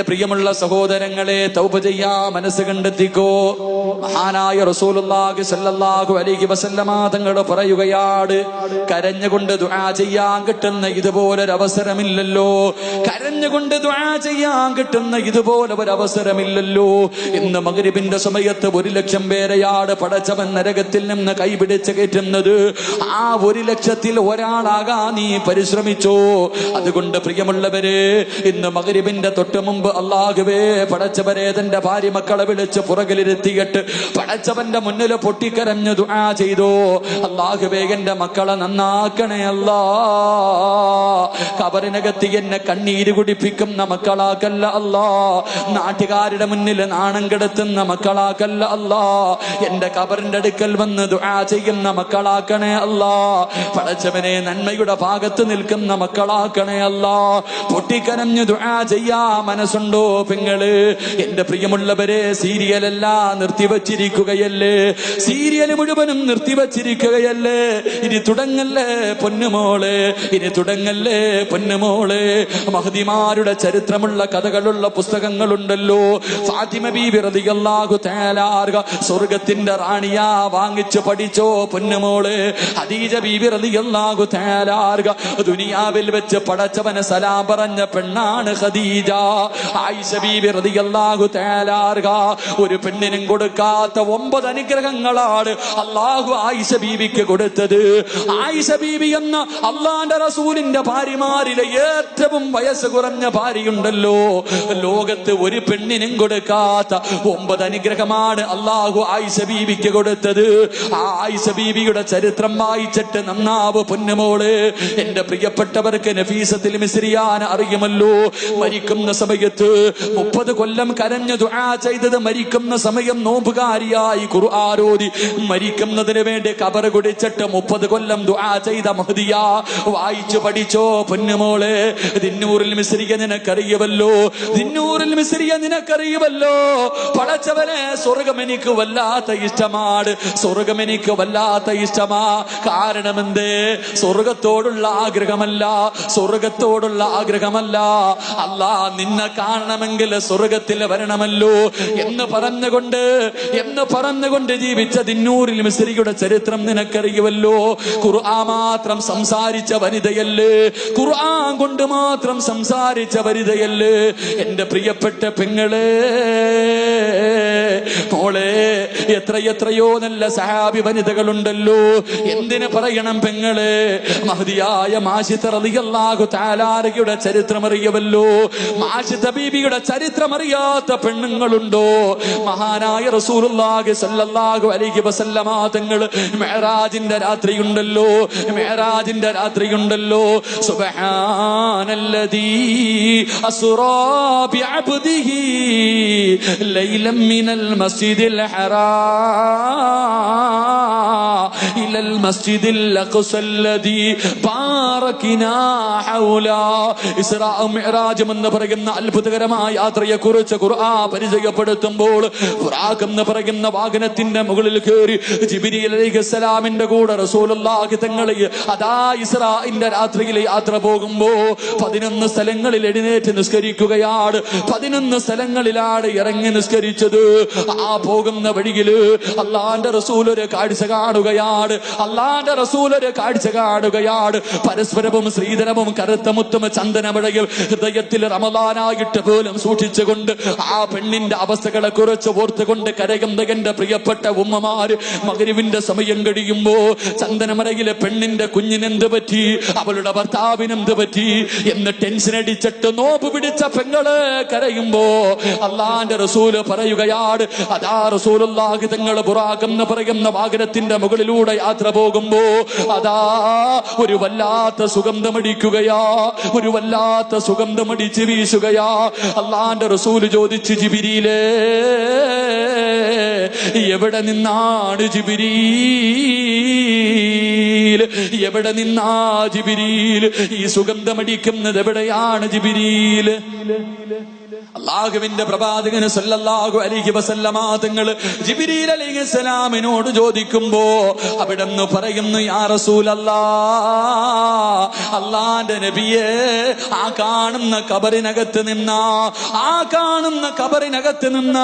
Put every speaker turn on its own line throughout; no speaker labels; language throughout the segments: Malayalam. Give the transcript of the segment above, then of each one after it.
എന്റെ പ്രിയമുള്ള സഹോദരങ്ങളെ തൗപ ചെയ്യാ മനസ്സ് കണ്ടെത്തിക്കോ. മഹാനായ റസൂലുള്ളാഹി സല്ലല്ലാഹു അലൈഹി തങ്ങൾ പറയുകയാണ് കരഞ്ഞുകൊണ്ട് ദുആ ചെയ്യാൻ കിട്ടുന്ന ഇതുപോലൊരു അവസരമില്ലല്ലോ കരഞ്ഞുകൊണ്ട് ദുആ ചെയ്യാൻ കിട്ടുന്ന ഇതുപോലെ ഒരു അവസരമില്ലല്ലോ ഇന്ന് മഗ്രിബിന്റെ സമയത്ത് ഒരു ലക്ഷം പേരെയാട് പടച്ചവൻ നരകത്തിൽ നിന്ന് കൈപിടിച്ച് കയറ്റുന്നത്. ആ ഒരു ലക്ഷത്തിൽ ഒരാളാകാൻ നീ പരിശ്രമിച്ചോ. അതുകൊണ്ട് പ്രിയമുള്ളവരെ ഇന്ന് മഗ്രിബിന്റെ തൊട്ട് മുമ്പ് അള്ളാഹുവേ പടച്ചവരെ തന്റെ ഭാര്യ മക്കളെ വിളിച്ച് പുറകിലിരുത്തിയിട്ട് പടച്ചവന്റെ മുന്നിൽ പൊട്ടിക്കരഞ്ഞു ദുആ ചെയ്തു. അള്ളാഹുവേ എന്റെ മക്കളെ നന്നാക്കണേ അല്ലാ. കബറിനകത്ത് എന്നെ കണ്ണീര് കുടിപ്പിക്കുന്ന മക്കളാക്കല്ല അല്ലാ. നാട്ടുകാരുടെ മുന്നിൽ നാണം കെടുത്തുന്ന മക്കളാക്കല്ല അല്ലാ. എന്റെ കബറിന്റെ അടുക്കൽ വന്ന് ദുആ ചെയ്യുന്ന മക്കളാക്കണേ അല്ലാ. പടച്ചവനെ നന്മയുടെ ഭാഗത്ത് നിൽക്കുന്ന മക്കളാക്കണേ അല്ലാ. പൊട്ടിക്കരഞ്ഞു ദുആ ചെയ്യാ മനസ്സുണ്ടോ പെങ്ങൾ? എന്റെ പ്രിയമുള്ളവരെ സീരിയലെല്ലാം നിർത്തിവച്ചിരിക്കുകയല്ലേ സീരിയൽ മുഴുവനും നിർത്തിവച്ചിരിക്കുകയല്ലേ ഇനി തുടങ്ങല്ലേ പൊന്നുമോളെ ഇനി തുടങ്ങല്ലേ പൊന്നുമോളെ മഹതിമാരുടെ ചരിത്രമുള്ള കഥകളുള്ള പുസ്തകങ്ങളുണ്ടല്ലോ. ഫാത്തിമ ബി റളിയല്ലാഹു തആലാർക സ്വർഗത്തിന്റെ റാണിയാ വാങ്ങിച്ചു പഠിച്ചോ പൊന്നുമോളെ ഹദീജ ബി റളിയല്ലാഹു തആലാർക ദുനിയാവിൽ വെച്ച് പടച്ചവന് സലാം പറഞ്ഞ പെണ്ണാണ് ഖദീജ. ആയിഷ ബി റളിയല്ലാഹു തആലാർക ഒരു പെണ്ണിനും കൊടുക്കാത്ത ഒമ്പത് അനുഗ്രഹങ്ങളാണ് അള്ളാഹു ആയിഷ ബീവിക്ക് കൊടുത്തത്. ആയിഷ ബീവി എന്ന അള്ളാന്റെ റസൂലിന്റെ ഭാര്യമാരിലെ ഏറ്റവും വയസ്സ് കുറഞ്ഞ ഭാര്യയുണ്ടല്ലോ. ലോകത്ത് ഒരു പെണ്ണിനും കൊടുക്കാത്ത ഒമ്പത് അനുഗ്രഹമാണ് അള്ളാഹു ആയിഷ ബീവിക്ക് കൊടുത്തത്. ആ ആയിഷ ബീവിയുടെ ചരിത്രം വായിച്ചിട്ട് നന്നാവ് പൊന്നുമോൾ. എന്റെ പ്രിയപ്പെട്ടവർക്ക് നഫീസത്തിൽ മിസ്രിയാൻ അറിയുമല്ലോ. മരിക്കുന്ന സമയത്ത് മുപ്പത് കൊല്ലം കരഞ്ഞു ദുആ ചെയ്തത് മരിക്കുന്ന സമയം നോമ്പുകാരിയായി ഖുർആാരോതി മരിക്കുന്നതിന് വേണ്ടി കബർ കുടിച്ചിട്ട് മുപ്പത് കൊല്ലം ദുആ ചെയ്ത മഹദിയ. വായിച്ചു പഠിച്ചോ പൊന്നുമോളെ ദിന്നൂറിൽ മിശ്രിയ നിനക്കറിയുമല്ലോ ദിന്നൂറിൽ മിശ്രിയ നിനക്കറിയുമല്ലോ പടച്ചവനെ സ്വർഗം എനിക്ക് വല്ലാത്ത ഇഷ്ടമാണ് സ്വർഗം എനിക്ക് വല്ലാത്ത ഇഷ്ടമാ. കാരണമെന്തേ? സ്വർഗത്തോടുള്ള ആഗ്രഹമല്ല സ്വർഗത്തോടുള്ള ആഗ്രഹമല്ല. അല്ല നിന്നെ കാണണമെങ്കിൽ സ്വർഗത്തിൽ വരണമല്ലോ എന്ന് പറഞ്ഞുകൊണ്ട് എന്ന് പറഞ്ഞുകൊണ്ട് ജീവിച്ച ദിന്നൂരിൽ മിസ്രിയുടെ ചരിത്രം നിനക്കറിയുമല്ലോ. ഖുർആ മാത്രം സംസാരിച്ച വനിതയല്ലേ? ഖുർആൻ കൊണ്ട് മാത്രം സംസാരിച്ച വനിതയല്ലേ? എന്റെ പ്രിയപ്പെട്ട പെങ്ങളെ മോളെ എത്രയെത്രയോ നല്ല സഹാബി വനിതകളുണ്ടല്ലോ. എന്തിനു പറയണം പെങ്ങളെ? മഹതിയായ മാഷിത്ത റളിയല്ലാഹു താലാരയുടെ ചരിത്രം അറിയവല്ലോ മാഷിത്ത ബീബിയുടെ ചരിത്രം അറിയാത്ത പെണ്ണുങ്ങളുണ്ടോ? മഹാനായ റസൂലുള്ളാഹി സല്ലല്ലാഹു അലൈഹി വസല്ലമ തങ്ങൾ മെഹറാജിന്റെ രാത്രിയുണ്ടല്ലോ മെഹറാജിന്റെ രാത്രിയുണ്ടല്ലോ. സുബ്ഹാനല്ലദീ അസ്റാ ബിഅബ്ദിഹി ലൈലം മിനൽ മസ്ജിദിൽ ഹറാം. എന്ന് പറയുന്ന അത്ഭുതകരമായ യാത്രയെ കുറിച്ച് ഖുർആൻ പരിചയപ്പെടുത്തുമ്പോൾ എന്ന് പറയുന്ന വാഹനത്തിന്റെ മുകളിൽ കയറി ജിബിരിൽ അലൈഹിസ്സലാമിന്റെ കൂടെ റസൂലുള്ളാഹി തങ്ങളെ അതാ ഇസ്രാഇന്റെ രാത്രിയിൽ യാത്ര പോകുമ്പോ പതിനൊന്ന് സ്ഥലങ്ങളിൽ എഴുന്നേറ്റ് നിസ്കരിക്കുകയാണ്. പതിനൊന്ന് സ്ഥലങ്ങളിലാണ് ഇറങ്ങി നിസ്കരിച്ചത്. ആ പോകുന്ന വഴിയിൽ അള്ളാന്റെ റസൂൽ ഒരു കാഴ്ച കാണുകയാണ്. അള്ളാന്റെ റസൂൽ ഒരു കാഴ്ച കാണുകയാണ്. പരസ്പരവും ശ്രീധരവും കറുത്ത മുത്തും ചന്ദനമിഴയിൽ ഹൃദയത്തിൽ റമദാനായിട്ട് പോലും സൂക്ഷിച്ചുകൊണ്ട് ആ പെണ്ണിന്റെ അവസ്ഥകളെ കുറിച്ച് ഓർത്തുകൊണ്ട് കരയുന്ന എന്റെ പ്രിയപ്പെട്ട ഉമ്മമാര് മകരുവിന്റെ സമയം കഴിയുമ്പോ ചന്ദനമരയിലെ പെണ്ണിന്റെ കുഞ്ഞിനെന്ത് പറ്റി? അവളുടെ ഭർത്താവിനെന്ത് പറ്റി? എന്ന് ടെൻഷൻ അടിച്ചിട്ട് നോപ്പ് പിടിച്ച പെങ്ങൾ കരയുമ്പോ അള്ളാന്റെ റസൂൽ പറയുകയാണ് അതാ റസൂലുള്ളാഹി തങ്ങൾ ബുറാഖെന്ന് പറയുന്ന വാഹനത്തിന്റെ മുകളിലൂടെ യാത്ര പോകുമ്പോ അതാ ഒരു വല്ലാത്ത സുഗന്ധം സുഗന്ധമടിക്കുകയാ ഒരു വല്ലാത്ത സുഗന്ധമടിച്ച് വീശുകയാ. അള്ളാന്റെ റസൂൽ ചോദിച്ച് ജിബിരിയിലേ എവിടെ നിന്നാണ് ജിബിരീൽ? എവിടെ നിന്നാ ജിബിരിയിൽ ഈ സുഗന്ധമടിക്കുന്നത് എവിടെയാണ് ജിബിരീൽ? അള്ളാഹുവിന്റെ പ്രവാചകന് സല്ലല്ലാഹു അലൈഹി വസല്ലമ തങ്ങൾ ജിബ്രീൽ അലൈഹിസ്സലാമിനോട് ചോദിക്കുമ്പോ അവിടെ അവിടെന്ന് പറയുന്നു യാ റസൂലല്ലാ അള്ളാന്റെ നബിയെ ആ കാണുന്ന കബറിനകത്ത് നിന്ന ആ കാണുന്ന കബറിനകത്ത് നിന്ന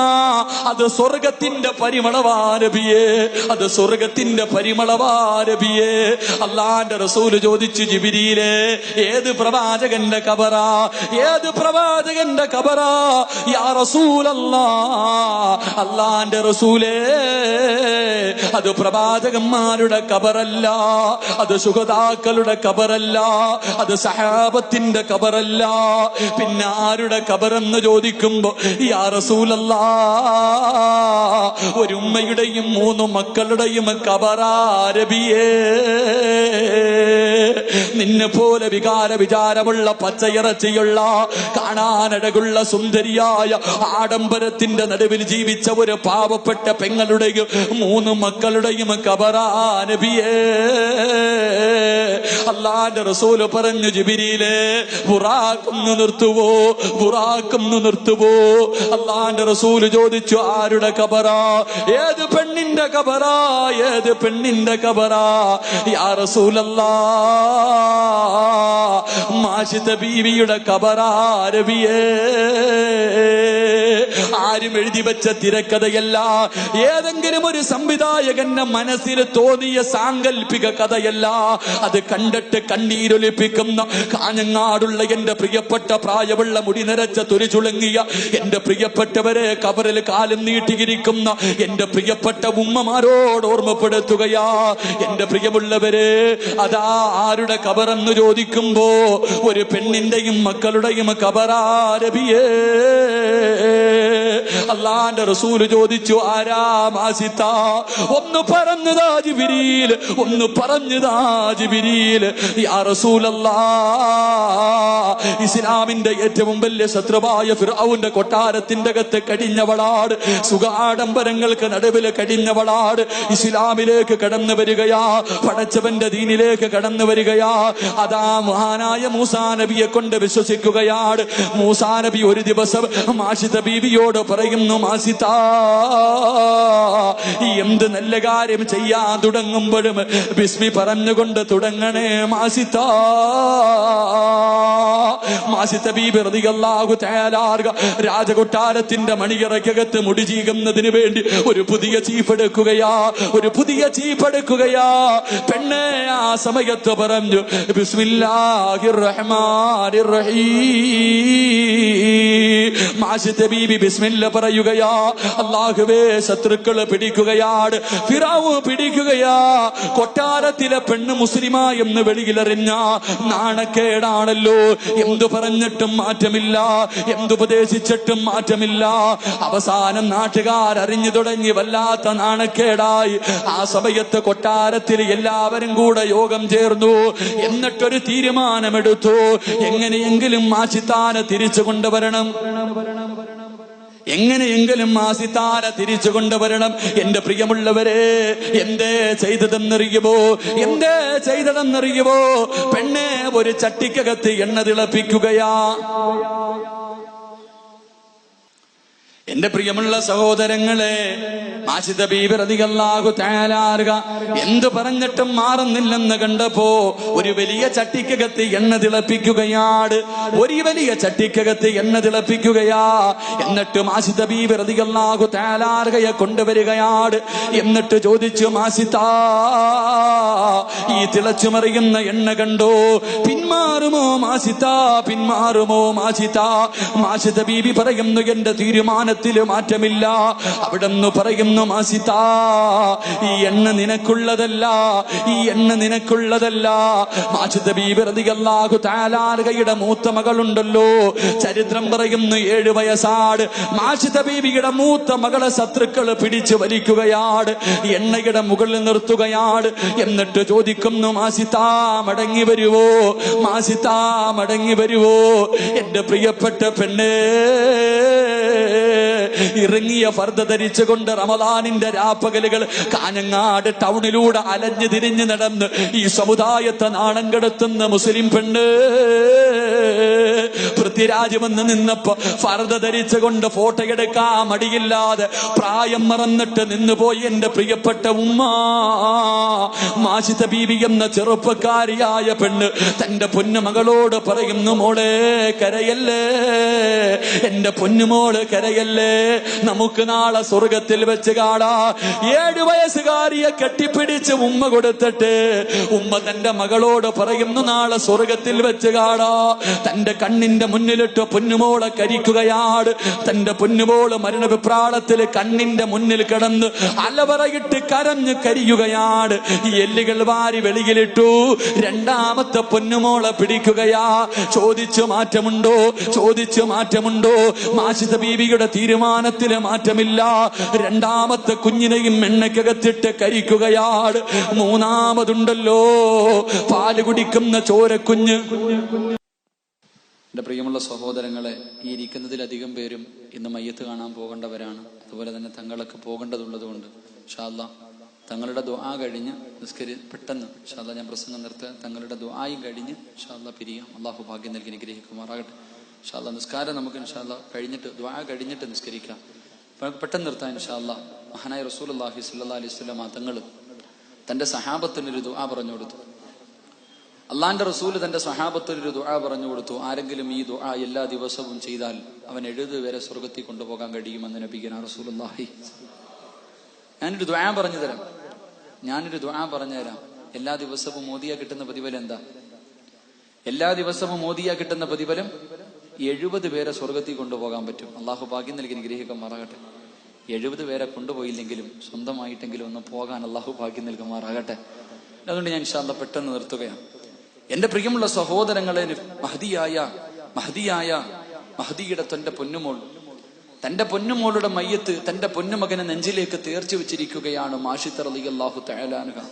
അത് സ്വർഗത്തിന്റെ പരിമളവാരബിയെ അത് സ്വർഗത്തിന്റെ പരിമളവാരബിയെ അള്ളാന്റെ റസൂൽ ചോദിച്ചു ജിബിരിയിലെ ഏത് പ്രവാചകന്റെ കബറാ ഏത് പ്രവാചകന്റെ കബറാ അള്ളാന്റെ റസൂലേ അത് പ്രവാചകന്മാരുടെ കബറല്ല അത് സുഹതാക്കളുടെ കബറല്ല അത് സഹാബത്തിന്റെ കബറല്ല പിന്നെ ആരുടെ കബറെന്ന് ചോദിക്കുമ്പോ യാ റസൂലല്ല ഒരു ഉമ്മയുടെയും മൂന്ന് മക്കളുടെയും കബറാരബിയേ നിന്നെ പോലെ വികാര വിചാരമുള്ള പച്ചയിറച്ചിയുള്ള കാണാനടകുള്ള സുന്ദരിയായ ആഡംബരത്തിന്റെ നടുവിൽ ജീവിച്ച ഒരു പാവപ്പെട്ട പെങ്ങളുടെയും മൂന്ന് മക്കളുടെയും കബറാനബിയേ അള്ളാന്റെ റസൂൽ പറഞ്ഞു ജിബിരിയിലെ ബുറാക്കൊന്ന് നിർത്തുവോ? ബുറാക്കൊന്ന് നിർത്തുവോ? അള്ളാന്റെ റസൂൽ ചോദിച്ചു ആരുടെ കബറാ? ഏത് പെണ്ണിന്റെ കബറാ? ഏത് പെണ്ണിന്റെ കബറാ? യാ റസൂലല്ലാ മാഷിത ബീവിയുടെ കബറാരവിയെ ആരും എഴുതി വെച്ച തിരക്കഥയല്ല ഏതെങ്കിലും ഒരു സംവിധായകന്റെ മനസ്സിൽ തോന്നിയ സാങ്കല്പിക കഥയല്ല. അത് കണ്ടിട്ട് കണ്ണീരൊലിപ്പിക്കുന്ന കാഞ്ഞങ്ങാടുള്ള എന്റെ പ്രിയപ്പെട്ട പ്രായമുള്ള മുടി നിറച്ച തുരിചുളുങ്ങിയ എന്റെ പ്രിയപ്പെട്ടവരെ കബറിൽ കാലം നീട്ടിയിരിക്കുന്ന എന്റെ പ്രിയപ്പെട്ട ഉമ്മമാരോട് ഓർമ്മപ്പെടുത്തുകയാ. എന്റെ പ്രിയമുള്ളവരെ അതാ ആരുടെ കബറെന്ന് ചോദിക്കുമ്പോ ഒരു പെണ്ണിന്റെയും മക്കളുടെയും കബറാരബിയേ അള്ളാന്റെ റസൂൽ ചോദിച്ചു ആരാ മാസിത്ത? ഒന്ന് പറഞ്ഞതാ ജിബിരിയിൽ ഒന്ന് പറഞ്ഞതാ ജിബിരിയിൽ ഇസ്ലാമിന്റെ ഏറ്റവും വലിയ ശത്രുവായ ഫിർഔന്റെ കൊട്ടാരത്തിന്റെ അകത്ത് കടിഞ്ഞവളാട് സുഖാഡംബരങ്ങൾക്ക് നടുവിൽ കടിഞ്ഞവളാട് ഇസ്ലാമിലേക്ക് കടന്നു വരികയാ പടച്ചവന്റെ ദീനിലേക്ക് കടന്നു വരികയാ. അതാ മഹാനായ മൂസാ നബിയെ കൊണ്ട് വിശ്വസിക്കുകയാണ്. മൂസാ നബി ഒരു ദിവസം മാഷിത ബീവിയോട് പറയുന്നു മാസിത എന്ത് നല്ല കാര്യം ചെയ്യാൻ തുടങ്ങുമ്പോഴും ബിസ്മി പറഞ്ഞുകൊണ്ട് തുടങ്ങണേ മാസിത. മാസിത്ത ബീബി റളിയല്ലാഹു തആലാർക രാജകൊട്ടാരത്തിന്റെ മണിയറക്കകത്ത് മുടി ചീകുന്നതിന് വേണ്ടി ഒരു പുതിയ ചീഫ് എടുക്കുകയാ ഒരു പുതിയ ചീഫ് എടുക്കുകയാ പെണ്ണെ ആ സമയത്ത് പറഞ്ഞു ബിസ്മില്ലാഹിർ റഹ്മാനിർ റഹീം. മാസിത്ത ബീബി ബിസ്മില്ല പറയുകയാ. അള്ളാഹുവേ ശത്രുക്കൾ പിടിക്കുകയാണ്. ഫിറാവു പിടിക്കുകയാ. കൊട്ടാരത്തിലെ പെണ്ണ് മുസ്ലിമാ എന്ന് വെളിയിലെറിഞ്ഞ നാണക്കേടാണല്ലോ. എന്തു പറഞ്ഞിട്ടും മാറ്റമില്ല. എന്തുപദേശിച്ചിട്ടും മാറ്റമില്ല. അവസാനം നാട്ടുകാർ അറിഞ്ഞു തുടങ്ങി വല്ലാത്ത നാണക്കേടായി. ആ സമയത്ത് കൊട്ടാരത്തിൽ എല്ലാവരും കൂടെ യോഗം ചേർന്നു. എന്നിട്ടൊരു തീരുമാനമെടുത്തു. എങ്ങനെയെങ്കിലും മാസിത്താനെ തിരിച്ചു കൊണ്ടുവരണം. എങ്ങനെയെങ്കിലും ആ സിതാര തിരിച്ചു കൊണ്ടുവരണം. എന്റെ പ്രിയമുള്ളവരെ എന്തേ ചെയ്തതെന്നറിയുമോ? എന്തേ ചെയ്തതെന്നറിയുമോ? പെണ്ണെ ഒരു ചട്ടിക്കകത്ത് എണ്ണ തിളപ്പിക്കുകയാ. എന്റെ പ്രിയമുള്ള സഹോദരങ്ങളെ എന്ത് എന്തു പറഞ്ഞിട്ടും മാറുന്നില്ലെന്ന് കണ്ടപ്പോ ഒരു വലിയ ചട്ടിക്കകത്ത് എണ്ണ തിളപ്പിക്കുകയാണ്. ഒരു വലിയ ചട്ടിക്കകത്ത് എണ്ണ തിളപ്പിക്കുകയാ. എന്നിട്ട് മാസിദ ബീബിറതികല്ലാഹു തയാലാറുകയെ കൊണ്ടുവരികയാണ്. എന്നിട്ട് ചോദിച്ചു മാസിതാ ഈ തിളച്ചു മറിയുന്ന എണ്ണ കണ്ടോ? പിന്മാറുമോ മാസിതാ പിന്മാറുമോ മാസിത മാസിത ബീബി പറയുന്നു എന്റെ തീരുമാനത്തിൽ മാറ്റമില്ല. അവിടെന്ന് പറയുന്നു മാസിത ഈ എണ്ണ നിനക്കുള്ളതല്ല ഈ എണ്ണ നിനക്കുള്ളതല്ല. മാജിദ് ബീബി റളിയല്ലാഹു താലാർഗയുടെ മൂത്ത മകളുണ്ടല്ലോ. ചരിത്രം പറയുന്നു ഏഴു വയസ്സാട് മാഷിത ബീബിയുടെ മൂത്ത മകളെ ശത്രുക്കൾ പിടിച്ചു വലിക്കുകയാണ്. എണ്ണയുടെ മുകളിൽ നിർത്തുകയാണ്. എന്നിട്ട് ചോദിക്കുന്നു മാസിതാ മടങ്ങി വരുവോ? മാസിതാ മടങ്ങി വരുവോ? എന്റെ പ്രിയപ്പെട്ട പെണ്ണേ ഇറങ്ങിയ ഫർദ ധരിച്ചുകൊണ്ട് റമദാനിന്റെ രാപ്പകലുകൾ കാഞ്ഞങ്ങാട് ടൗണിലൂടെ അലഞ്ഞു തിരിഞ്ഞു നടന്ന് ഈ സമുദായത്തെ നാണം കെടുത്തുന്ന മുസ്ലിം പെണ്ണ് പൃഥ്വിരാജമെന്ന് നിന്നപ്പോ ഫർദ ധരിച്ചുകൊണ്ട് ഫോട്ടോ എടുക്കാൻ മടിയില്ലാതെ പ്രായം മറന്നിട്ട് നിന്നുപോയി എന്റെ പ്രിയപ്പെട്ട ഉമ്മ. മാഷിത ബീവി എന്ന ചെറുപ്പക്കാരിയായ പെണ്ണ് തന്റെ പൊന്നുമകളോട് പറയുന്നു മോളെ കരയല്ലേ? എന്റെ പൊന്നുമോൾ കരയല്ലേ? നമുക്ക് നാളെ സ്വർഗത്തിൽ വെച്ച് കാണാ. ഏഴു വയസ്സുകാരിയെ കെട്ടിപ്പിടിച്ച് ഉമ്മ കൊടുത്തിട്ട് ഉമ്മ തന്റെ മകളോട് പറയുന്നു നാളെ സ്വർഗത്തിൽ വെച്ച് കാണാ. തന്റെ കണ്ണിന്റെ മുന്നിലിട്ട് പൊന്നുമോളെ കരിക്കുകയാണ്. തന്റെ പൊന്നുമോൾ മരണവിപ്രാളത്തിൽ കണ്ണിന്റെ മുന്നിൽ കിടന്ന് അലവറയിട്ട് കരഞ്ഞ് കരിയുകയാണ്. ഈ എല്ലുകൾ വാരി വെളിയിലിട്ടു. രണ്ടാമത്തെ പൊന്നുമോളെ പിടിക്കുകയാ. ചോദിച്ചു മാറ്റമുണ്ടോ? ചോദിച്ചു മാറ്റമുണ്ടോ? മാഷിത ബീവിയുടെ തീരുമാനത്തിൽ മാറ്റമില്ല. രണ്ടാമത്തെ കുഞ്ഞിനെയും എണ്ണയ്ക്കകത്തിട്ട് കരിക്കുകയാണ് മൂന്നാമതുണ്ടല്ലോ പാൽ കുടിക്കുന്ന ചോരക്കുഞ്ഞ്.
എന്റെ പ്രിയമുള്ള സഹോദരങ്ങളെ ഈ ഇരിക്കുന്നതിലധികം പേരും ഇന്ന് മയ്യത്ത് കാണാൻ പോകേണ്ടവരാണ്. അതുപോലെ തന്നെ തങ്ങളൊക്കെ പോകേണ്ടതുള്ളതുകൊണ്ട്. ഷാല്ല തങ്ങളുടെ ദുആ കഴിഞ്ഞ് നിസ്കരി പെട്ടെന്ന് ഷാല്ല ഞാൻ പ്രസംഗം നിർത്തുക. തങ്ങളുടെ ദുആയും കഴിഞ്ഞ് ഷാല്ല പിരിയാം. അള്ളാഹു ഭാഗ്യം നൽകി അനുഗ്രഹിക്കുമാറാകട്ടെ. ഷാല്ല നിസ്കാരം നമുക്ക് ഇൻഷാല്ല കഴിഞ്ഞിട്ട് ദ്വാ കഴിഞ്ഞിട്ട് നിസ്കരിക്കാം. നമുക്ക് പെട്ടെന്ന് നിർത്താൻ ഇൻഷാല്ല മഹാനായ റസൂൽ അള്ളാഹി സല്ലാ അലൈഹി സ്വലം തങ്ങൾ തന്റെ സഹാബത്തിനൊരു ദുആ പറഞ്ഞു കൊടുത്തു. അള്ളാന്റെ റസൂൽ തന്റെ സഹാബത്തിനൊരു ദുആ പറഞ്ഞു കൊടുത്തു. ആരെങ്കിലും ഈ ദുആ എല്ലാ ദിവസവും ചെയ്താൽ അവൻ എഴുത് വരെ സ്വർഗത്തിൽ കൊണ്ടുപോകാൻ കഴിയുമെന്ന് നബിക്കുന്ന റസൂലുള്ളാഹി. ഞാനൊരു ദുആ പറഞ്ഞു തരാം. ഞാനൊരു ദുആ പറഞ്ഞു തരാം. എല്ലാ ദിവസവും മോദിയ കിട്ടുന്ന പ്രതിഫലം എന്താ എല്ലാ ദിവസവും മോദിയ കിട്ടുന്ന പ്രതിഫലം എഴുപത് പേരെ സ്വർഗത്തിൽ കൊണ്ടുപോകാൻ പറ്റും. അള്ളാഹു ഭാഗ്യം നൽകി ഗ്രഹിക്കുമാറാകട്ടെ എഴുപത് പേരെ കൊണ്ടുപോയില്ലെങ്കിലും സ്വന്തമായിട്ടെങ്കിലും ഒന്ന് പോകാൻ അള്ളാഹു ഭാഗ്യം നൽകുമാറാകട്ടെ അതുകൊണ്ട് ഞാൻ ഇൻഷാല്ല പെട്ടെന്ന് നിർത്തുകയാണ്. എന്റെ പ്രിയമുള്ള സഹോദരങ്ങളെ മഹതിയായ മഹതിയായ മഹദിയുടെ തന്റെ പൊന്നുമോൾ. തന്റെ പൊന്നുമോളുടെ മയ്യത്ത് തന്റെ പൊന്നുമകനെ നെഞ്ചിലേക്ക് തേർച്ചു വെച്ചിരിക്കുകയാണ് മാഷിത്തർ അലി അള്ളാഹു തയാലാനുക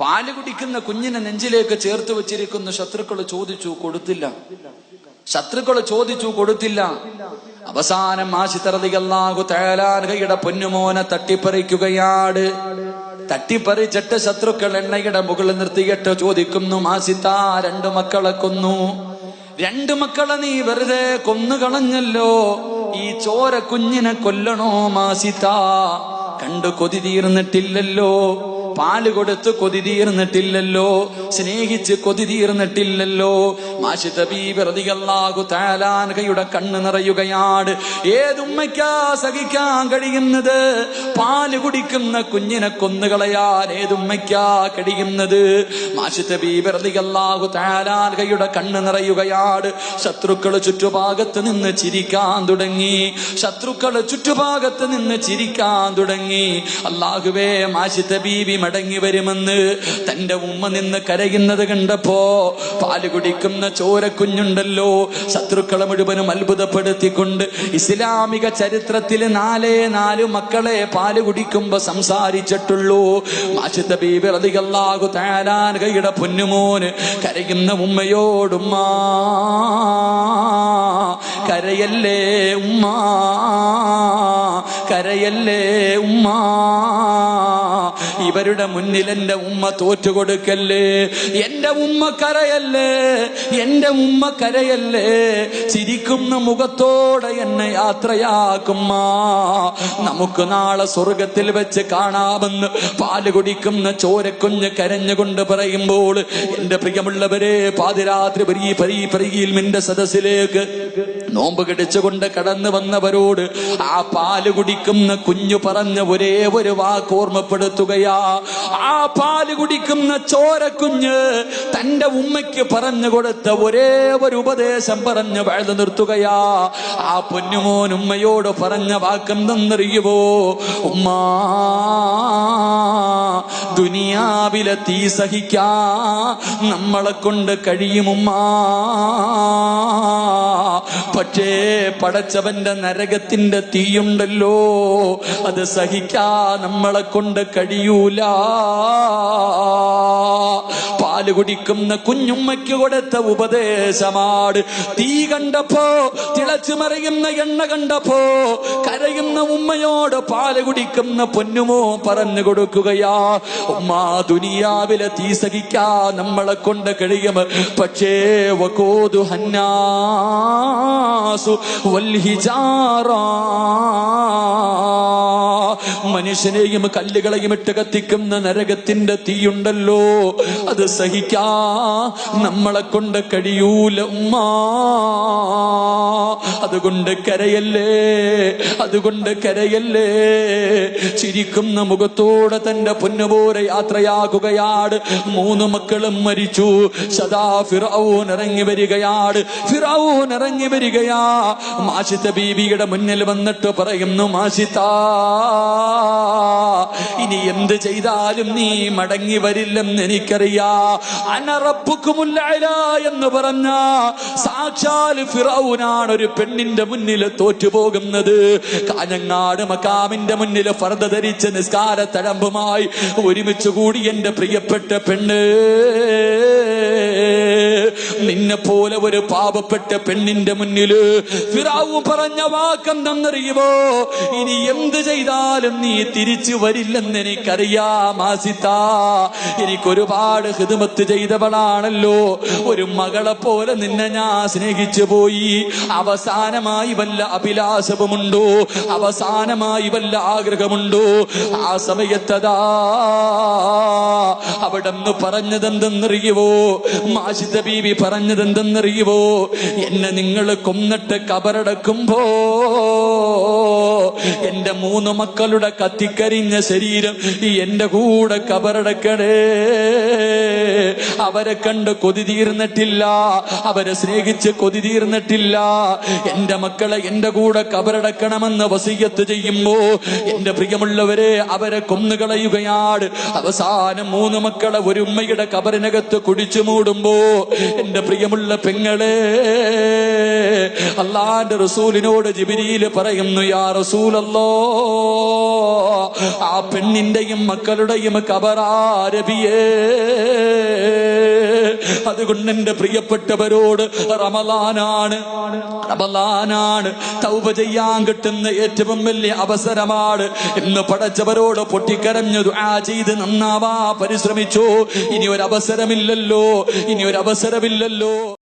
പാൽ കുടിക്കുന്ന കുഞ്ഞിനെ നെഞ്ചിലേക്ക് ചേർത്ത് വെച്ചിരിക്കുന്ന. ശത്രുക്കൾ ചോദിച്ചു കൊടുത്തില്ല. ശത്രുക്കൾ ചോദിച്ചു കൊടുത്തില്ല. അവസാനം ആശിത്തറതികല്ലാഹു തേലാർഹയുടെ പൊന്നുമോനെ തട്ടിപ്പറിക്കുകയാണ് തട്ടിപ്പറിച്ചിട്ട് ശത്രുക്കൾ എണ്ണയുടെ മുകളിൽ നിർത്തിയിട്ട് ചോദിക്കുന്നു മാസിത്ത രണ്ടു മക്കളെ കൊന്നു. രണ്ടു മക്കളെ നീ വെറുതെ കൊന്നുകളഞ്ഞല്ലോ ഈ ചോര കുഞ്ഞിനെ കൊല്ലണോ മാസിത്ത കണ്ടു കൊതി തീർന്നിട്ടില്ലല്ലോ. പാൽ കൊടുത്ത് കൊതി തീർന്നിട്ടില്ലല്ലോ സ്നേഹിച്ച് കൊതി തീർന്നിട്ടില്ലല്ലോ. താലാൻകയുടെ കണ്ണ് നിറയുകയാണ്. ഏതുമ്മയ്ക്കാ സഹിക്കാൻ കഴിയുന്നത്? പാൽ കുടിക്കുന്ന കുഞ്ഞിനെ കൊന്നുകളയാൻ ഏതുമ്മയ്ക്കാ കഴിയുന്നത്? മാഷിത ബീബിറതികല്ലാകു താലാൻകയുടെ കണ്ണ് നിറയുകയാണ്. ശത്രുക്കൾ ചുറ്റുഭാഗത്ത് നിന്ന് ചിരിക്കാൻ തുടങ്ങി. ശത്രുക്കൾ ചുറ്റുഭാഗത്ത് നിന്ന് ചിരിക്കാൻ തുടങ്ങി. അള്ളാഹുവേ മാഷിത ബീബി മടങ്ങി വരുമെന്ന് തന്റെ ഉമ്മ നിന്ന് കരയുന്നത് കണ്ടപ്പോ പാൽ കുടിക്കുന്ന ചോരക്കുഞ്ഞുണ്ടല്ലോ. ശത്രുക്കളെ മുഴുവനും അത്ഭുതപ്പെടുത്തിക്കൊണ്ട് ഇസ്ലാമിക ചരിത്രത്തിൽ നാലേ നാല് മക്കളെ പാൽ കുടിക്കുമ്പോ സംസാരിച്ചിട്ടുള്ളൂ. മാഷിത്ത ബീബി റളിയല്ലാഹു തആലാൻ കൈയുടെ പൊന്നുമോന് കരയുന്ന ഉമ്മയോടുമ്മ കരയല്ലേ ഉമ്മ കരയല്ലേ ഉമ്മ? ഇവരുടെ മുന്നിൽ എന്റെ ഉമ്മ തോറ്റുകൊടുക്കല്ലേ? എന്റെ ഉമ്മ കരയല്ലേ? എന്റെ ഉമ്മ കരയല്ലേ? ചിരിക്കുന്ന മുഖത്തോടെ എന്നെ യാത്രയാക്കുമ്മ. നമുക്ക് നാളെ സ്വർഗത്തിൽ വെച്ച് കാണാമെന്ന് പാൽ കുടിക്കുന്ന ചോരക്കുഞ്ഞ് കരഞ്ഞുകൊണ്ട് പറയുമ്പോൾ എന്റെ പ്രിയമുള്ളവരെ പാതിരാത്രി പരി പരി പരീയിൽ മിന്റെ സദസ്സിലേക്ക് നോമ്പ് കടിച്ചുകൊണ്ട് കടന്നു വന്നവരോട് ആ പാൽ കുടിക്കുന്ന കുഞ്ഞു പറഞ്ഞ ഒരേ ഒരു വാക്ക് ഓർമ്മപ്പെടുത്തുകയാ. ആ പാൽ കുടിക്കുന്ന ചോരക്കുഞ്ഞ് തന്റെ ഉമ്മയ്ക്ക് പറഞ്ഞു കൊടുത്ത ഒരേ ഒരു ഉപദേശം പറഞ്ഞ് വഴുതു നിർത്തുകയാ. ആ പൊന്നുമോൻ ഉമ്മയോട് പറഞ്ഞ വാക്കം തന്നറിയുവോ ഉമ്മാ ദുനിയാവിലെ തീ സഹിക്കാ. നമ്മളെ കൊണ്ട് കഴിയുമുമ്മാ പക്ഷേ പടച്ചവന്റെ നരകത്തിന്റെ തീയുണ്ടല്ലോ. അത് സഹിക്കാ നമ്മളെ കൊണ്ട് കഴിയൂല.
പാൽ കുടിക്കുന്ന കുഞ്ഞുമ്മയ്ക്ക് കൊടുത്ത ഉപദേശമാണ് തീ കണ്ടപ്പോ തിളച്ചു മറിയുന്ന എണ്ണ കണ്ടപ്പോ കരയുന്ന ഉമ്മയോട് പാൽ കുടിക്കുന്ന പൊന്നുമോ പറഞ്ഞു കൊടുക്കുകയാ. ഉമ്മ ദുനിയാവിലെ തീ സഹിക്കാ നമ്മളെ കൊണ്ട് കഴിയും. പക്ഷേ വകോതു ഹന്നാസു വൽഹിജാറാ മനുഷ്യനെയും കല്ലുകളെയും ഇട്ട് കത്തിക്കുന്ന നരകത്തിന്റെ തീയുണ്ടല്ലോ. അത് സഹിക്കാ. നമ്മളെ കൊണ്ട് കഴിയൂല ഉമ്മാ. അതുകൊണ്ട് കരയല്ലേ? അതുകൊണ്ട് കരയല്ലേ? ചിരിക്കുന്ന മുഖത്തോടെ തന്റെ പൊന്നുപോലെ യാത്രയാകുകയാണ് മൂന്ന് മക്കളും മരിച്ചു. സദാ ഫിറൌൻ ഇറങ്ങി വരികയാണ് ഫിറൌൻ ഇറങ്ങി വരികയാ. മാഷിത്ത ബീവിയുടെ മുന്നിൽ വന്നിട്ട് പറയുന്നു മാഷിത്ത ഇനി എന്ത് ചെയ്താലും നീ മടങ്ങി വരില്ലെന്ന് എനിക്കറിയാ. അനറപ്പുക്കുമുല്ല എന്ന് പറഞ്ഞ സാക്ഷാൽ ഫിറൌനാണ് ഒരു പെണ്ണിന്റെ മുന്നിൽ തോറ്റുപോകുന്നത്. കാഞ്ഞങ്ങാട് മക്കാമിന്റെ മുന്നിൽ ഫർദ ധരിച്ച് നിസ്കാര തഴമ്പുമായി ഒരുമിച്ച് കൂടി എന്റെ പ്രിയപ്പെട്ട പെണ്ണ്. നിന്നെ പോലെ ഒരു പാപപ്പെട്ട പെണ്ണിന്റെ മുന്നിൽ ഫിറാവു പറഞ്ഞ വാക്കെന്തെന്നറിയുമോ? ഇനി എന്ത് ചെയ്താലും നീ തിരിച്ചു വരില്ലെന്ന് എനിക്കറിയാം ആസിത്ത എനിക്കൊരുപാട് ഹിതമത്ത് ചെയ്തവളാണല്ലോ. ഒരു മകളെ പോലെ നിന്നെ ഞാൻ സ്നേഹിച്ചു പോയി. അവസാനമായി വല്ല അഭിലാഷവുമുണ്ടോ? അവസാനമായി വല്ല ആഗ്രഹമുണ്ടോ? ആ സമയത്തതാ. അവിടെ നിന്ന് പറഞ്ഞതെന്തെന്നറിയുവോ മാഷിദ ബീവി പറഞ്ഞതെന്തെന്നറിയുവോ? എന്നെ നിങ്ങൾ കൊന്നിട്ട് കബറടക്കുമ്പോ എന്റെ മൂന്ന് മക്കളുടെ കത്തിക്കരിഞ്ഞ ശരീരം ഈ എന്റെ കൂടെ കബറടക്കണേ. അവരെ കണ്ട് കൊതി തീർന്നിട്ടില്ല. അവരെ സ്നേഹിച്ച് കൊതി തീർന്നിട്ടില്ല. എന്റെ മക്കളെ എന്റെ കൂടെ കബറടക്കണമെന്ന് വസീയത്ത് ചെയ്യുമ്പോ എന്റെ പ്രിയമുള്ളവരെ അവരെ കൊന്നുകളയുകയാണ്. അവസാനം മൂന്ന് മക്കളെ ഒരു ഉമ്മയുടെ കബറിനകത്ത് കുടിച്ചു മൂടുമ്പോ എന്റെ പ്രിയമുള്ള പെങ്ങളെ അള്ളാന്റെ റസൂലിനോട് ജിബിരിയിൽ പറയുന്നു യാ റസൂലല്ലോ ആ പെണ്ണിന്റെയും മക്കളുടെയും കബറാരബിയേ അതുകൊണ്ട് എന്റെ പ്രിയപ്പെട്ടവരോട് റമലാനാണ് റമലാനാണ് തൗബ ചെയ്യാൻ കിട്ടുന്ന ഏറ്റവും വലിയ അവസരമാണ്. എന്ന് പടച്ചവരോട് പൊട്ടിക്കരഞ്ഞു ദുആ ചെയ്ത് നന്നാവാ. പരിശ്രമിച്ചു. ഇനി ഒരു അവസരമില്ലല്ലോ. ഇനി ഒരു അവസരമില്ലല്ലോ.